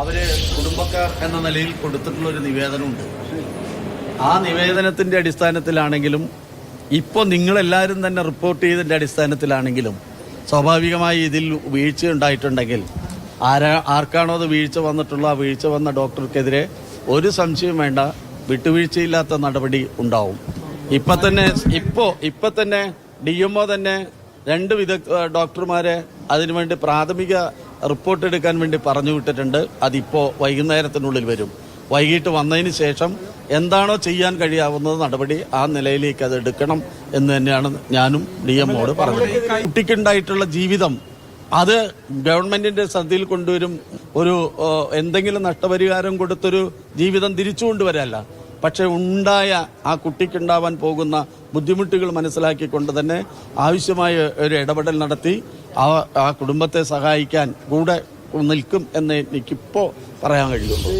അവർ കുടുംബക്കാർ എന്ന നിലയിൽ കൊടുത്തിട്ടുള്ള ഒരു നിവേദനമുണ്ട്. ആ നിവേദനത്തിന്റെ അടിസ്ഥാനത്തിലാണെങ്കിലും ഇപ്പോൾ നിങ്ങളെല്ലാവരും തന്നെ റിപ്പോർട്ട് ചെയ്തതിന്റെ അടിസ്ഥാനത്തിലാണെങ്കിലും സ്വാഭാവികമായി ഇതിൽ വീഴ്ച ഉണ്ടായിട്ടുണ്ടെങ്കിൽ ആരാ ആർക്കാണോ അത് വീഴ്ച വന്നിട്ടുള്ള ആ വീഴ്ച വന്ന ഡോക്ടർക്കെതിരെ ഒരു സംശയം വേണ്ട വിട്ടുവീഴ്ചയില്ലാത്ത നടപടി ഉണ്ടാവും. ഇപ്പൊ തന്നെ ഇപ്പോ ഇപ്പൊ തന്നെ ഡി എംഒ തന്നെ രണ്ട് വിദഗ്ധ ഡോക്ടർമാരെ അതിനുവേണ്ടി പ്രാഥമിക റിപ്പോർട്ട് എടുക്കാൻ വേണ്ടി പറഞ്ഞു വിട്ടിട്ടുണ്ട്. അതിപ്പോൾ വൈകുന്നേരത്തിനുള്ളിൽ വരും. വൈകിട്ട് വന്നതിന് ശേഷം എന്താണോ ചെയ്യാൻ കഴിയാവുന്നത് നടപടി ആ നിലയിലേക്ക് അത് എടുക്കണം എന്ന് തന്നെയാണ് ഞാനും ഡി എമ്മോട് പറഞ്ഞത്. കുട്ടിക്കുണ്ടായിട്ടുള്ള ജീവിതം അത് ഗവൺമെന്റിന്റെ ശ്രദ്ധയിൽ കൊണ്ടുവരും. ഒരു എന്തെങ്കിലും നഷ്ടപരിഹാരം കൊടുത്തൊരു ജീവിതം തിരിച്ചു കൊണ്ടുവരല്ല പക്ഷെ ഉണ്ടായ ആ കുട്ടിക്കുണ്ടാവാൻ പോകുന്ന ബുദ്ധിമുട്ടുകൾ മനസ്സിലാക്കിക്കൊണ്ട് തന്നെ ആവശ്യമായ ഒരു ഇടപെടൽ നടത്തി ആ ആ കുടുംബത്തെ സഹായിക്കാൻ കൂടെ നിൽക്കും എന്ന് എനിക്കിപ്പോൾ പറയാൻ കഴിയുള്ളൂ